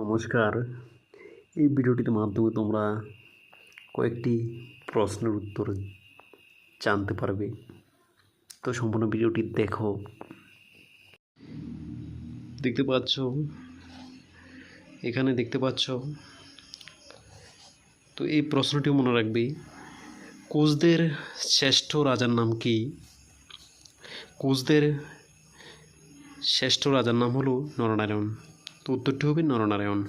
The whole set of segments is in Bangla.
নমস্কার। এই ভিডিওটির মাধ্যমে তোমরা কয়েকটি প্রশ্নের উত্তর জানতে পারবে। তো সম্পূর্ণ ভিডিওটি দেখো। দেখতে পাচ্ছ, এখানে দেখতে পাচ্ছ, তো এই প্রশ্নটি মনে রাখবে, কোচদের শ্রেষ্ঠ রাজার নাম কি? কোচদের শ্রেষ্ঠ রাজার নাম হলো নরনারায়ণ। তো উত্তরটি হবে নরনারায়ণ।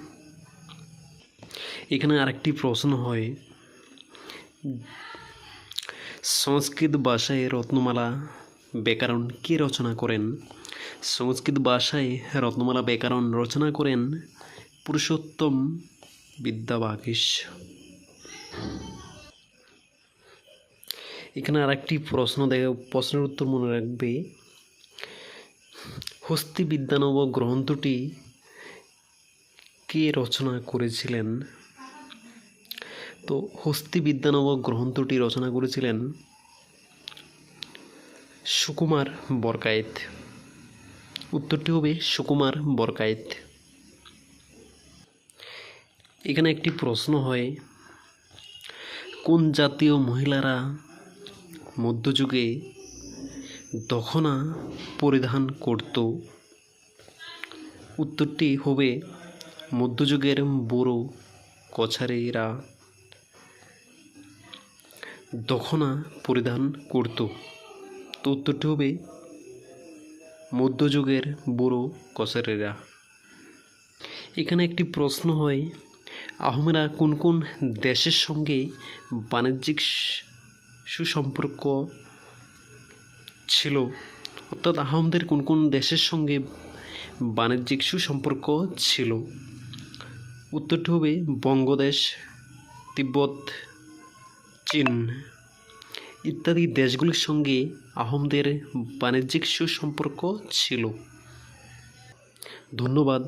এখানে আরেকটি প্রশ্ন হয়, সংস্কৃত ভাষায় রত্নমালা ব্যাকরণ কে রচনা করেন? সংস্কৃত ভাষায় রত্নমালা ব্যাকরণ রচনা করেন পুরুষোত্তম বিদ্যাবাগীশ এখানে আরেকটি প্রশ্ন দেখ প্রশ্নের উত্তর মনে রাখবে, হস্তি বিদ্যানব গ্রন্থটি কে রচনা করেছিলেন? তো হস্তি বিদ্যানব গ্রন্থটি রচনা করেছিলেন সুকুমার বরকায়েত। উত্তরটি হবে সুকুমার বরকায়েত। এখানে একটি প্রশ্ন হয়, কোন জাতীয় মহিলারা মধ্যযুগে দখনা পরিধান করত? উত্তরটি হবে মধ্যযুগের বুড়ো কছারিরা দখনা পরিধান করত। তো হবে মধ্যযুগের বুড়ো কছারিরা। এখানে একটি প্রশ্ন হয়, আহমেরা কোন কোন দেশের সঙ্গে বাণিজ্যিক সুসম্পর্ক ছিল? অর্থাৎ আহমদের কোন কোন দেশের সঙ্গে বাণিজ্যিক সুসম্পর্ক ছিল? উত্তরটি হবে বঙ্গদেশ তিব্বত চীন ইত্যাদি দেশগুলির সঙ্গে আহমদের বাণিজ্যিক সুসম্পর্ক ছিল। ধন্যবাদ।